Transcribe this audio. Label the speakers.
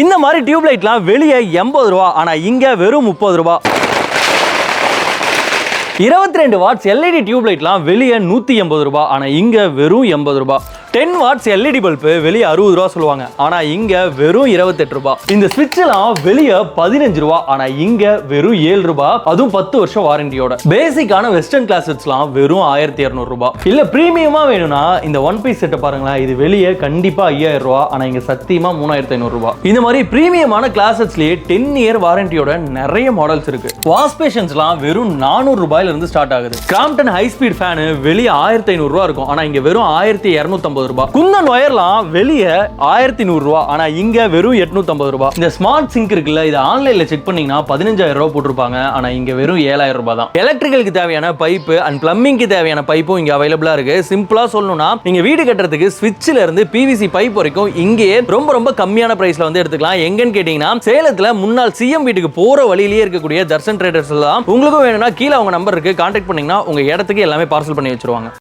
Speaker 1: இந்த மாதிரி டியூப் லைட்லாம் வெளியே எண்பது ரூபா ஆனால் இங்கே வெறும் முப்பது ரூபா. இருபத்தி ரெண்டு வாட்ஸ் எல்இடி டியூப் லைட்லாம் வெளியே நூற்றி எண்பது ரூபா ஆனால் இங்கே வெறும் எண்பது ரூபா. டென் வாட்ஸ் எல்இடி பல்பு வெளியே அறுபது ரூபா சொல்லுவாங்க ஆனால் இங்கே வெறும் இருபத்தெட்டு ரூபா. இந்த ஸ்விட்செல்லாம் எல்லாம் வெளியே பதினஞ்சு ரூபா ஆனால் இங்கே வெறும் ஏழு ரூபா. அதுவும் பத்து வருஷம் வாரண்டியோட பேசிக்கான வெஸ்டர்ன் கிளாஸஸ்லாம் வெறும் ஆயிரத்தி இரநூறுபா இல்லை ப்ரீமியமாக வேணும்னா இந்த ஒன் பீஸ் செட்டை பாருங்களேன் இது வெளியே கண்டிப்பாக ஐயாயிரம் ரூபா ஆனால் இங்கே சத்தியமாக மூணாயிரத்தி ஐநூறுரூவா இந்த மாதிரி ப்ரீமியமான கிளாஸஸ்லேயே டென் இயர் வாரண்டியோட நிறைய மாடல்ஸ் இருக்கு. வாஷ் பேஷன்ஸ்லாம் வெறும் நானூறு ரூபாய் இருந்து ஸ்டார்ட் ஆகுது. கிராம்டன் ஹை ஸ்பீட் ஃபேனு வெளியே ஆயிரத்தி ஐநூறு ரூபா இருக்கும். ஆனா இங்க வெறும் ஆயிரத்தி இரநூத்தம்பது ரூபாய் குந்தன் ஒயர்லாம் வெளியே ஆயிரத்தி நூறு ஆனா இங்க வெறும் எட்நூத்தம்பது ரூபாய் இந்த ஸ்மார்ட் சிங்க் இருக்குல்ல இது ஆன்லைன்ல செக் பண்ணீங்கன்னா பதினஞ்சாயிரம் ரூபாய் போட்டிருப்பாங்க. ஆனா இங்க வெறும் ஏழாயிரம் ரூபாய் தான். எலக்ட்ரிக்கலுக்கு தேவையான பைப்பு அண்ட் பிளம்பிங்க்கு தேவையான பைப்பும் இங்க அவைலபிளா இருக்கு. சிம்பிளா சொல்லணும்னா நீங்க வீடு கட்டுறதுக்கு ஸ்விட்ச்ல இருந்து பிவிசி பைப் வரைக்கும் இங்கேயே ரொம்ப ரொம்ப கம்மியான பிரைஸ்ல வந்து எடுத்துக்கலாம். எங்கன்னு கேட்டீங்கன்னா சேலத்துல முன்னாள் சிஎம் வீட்டுக்கு போற வழியிலேயே இருக்கக்கூடிய தர்சன் ட்ரேடர்ஸ் தான் உங்களுக்கும் வேணும்னா கீழே அவங்க நம்பர் இருக்குது கான்டாக்ட் பண்ணீங்கன்னா உங்க இடத்துக்கு எல்லாமே பார்சல் பண்ணி வச்சிருவாங்க.